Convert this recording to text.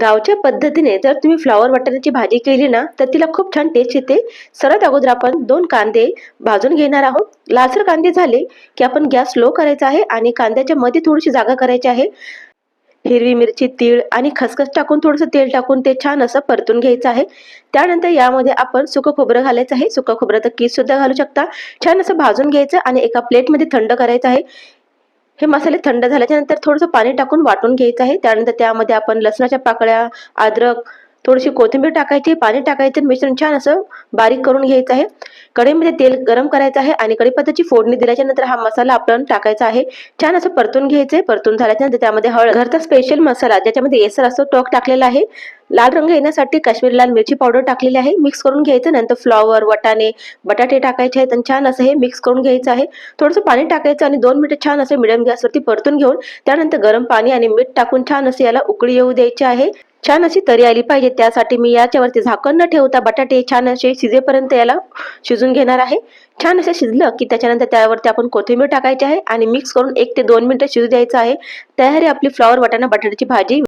गावच्या पद्धतीने जर तुम्ही फ्लॉवर वाटाण्याची भाजी केली ना तर तिला खूप छान टेस्ट येते. सर्वात अगोदर आपण दोन कांदे भाजून घेणार आहोत. लालसर कांदे झाले की आपण गॅस स्लो करायचा आहे आणि कांद्याच्या मध्ये थोडीशी जागा करायची आहे. हिरवी मिरची तीळ आणि खसखस टाकून थोडंसं तेल टाकून ते छान असं परतून घ्यायचं आहे. त्यानंतर यामध्ये आपण सुकं खोबरं घालायचं आहे. सुकं खोबरं तर सुद्धा घालू शकता. छान असं भाजून घ्यायचं आणि एका प्लेटमध्ये थंड करायचं आहे. हे मसाले थंड झाल्याच्यानंतर थोडंसं पाणी टाकून वाटून घ्यायचं आहे. त्यानंतर त्यामध्ये आपण लसणाच्या पाकळ्या अद्रक थोडीशी कोथिंबीर टाकायची पाणी टाकायचं मिश्रण छान असं बारीक करून घ्यायचं आहे. कढईमध्ये तेल गरम करायचं आहे आणि कढीपत्त्याची फोडणी दिल्याच्या नंतर हा मसाला आपण टाकायचा आहे. छान असं परतून घ्यायचं आहे परतून झाल्याच्यानंतर त्यामध्ये हळद. घरचा स्पेशल मसाला ज्याच्यामध्ये येसर असतो टॉक टाकलेला आहे. लाल रंग येण्यासाठी काश्मीरी लाल मिरची पावडर टाकलेली आहे. मिक्स करून घ्यायचं नंतर फ्लॉवर वटाणे बटाटे टाकायचे आहेत आणि छान असं हे मिक्स करून घ्यायचं आहे. थोडंसं पाणी टाकायचं आणि दोन मिनिटं छान असं मिडियम गॅसवरती परतून घेऊन त्यानंतर गरम पाणी आणि मीठ टाकून छान असं याला उकळी येऊ द्यायची आहे. छान अशी तरी आली पाहिजे. त्यासाठी मी याच्यावरती झाकण न ठेवता बटाटे छान असे शिजेपर्यंत याला शिजून घेणार आहे. छान असं शिजलं की त्याच्यानंतर त्यावरती आपण कोथिंबीर टाकायची आहे आणि मिक्स करून एक ते दोन मिनिटं शिजू द्यायचं आहे. तयारी आपली फ्लॉवर वाटाणा बटाट्याची भाजी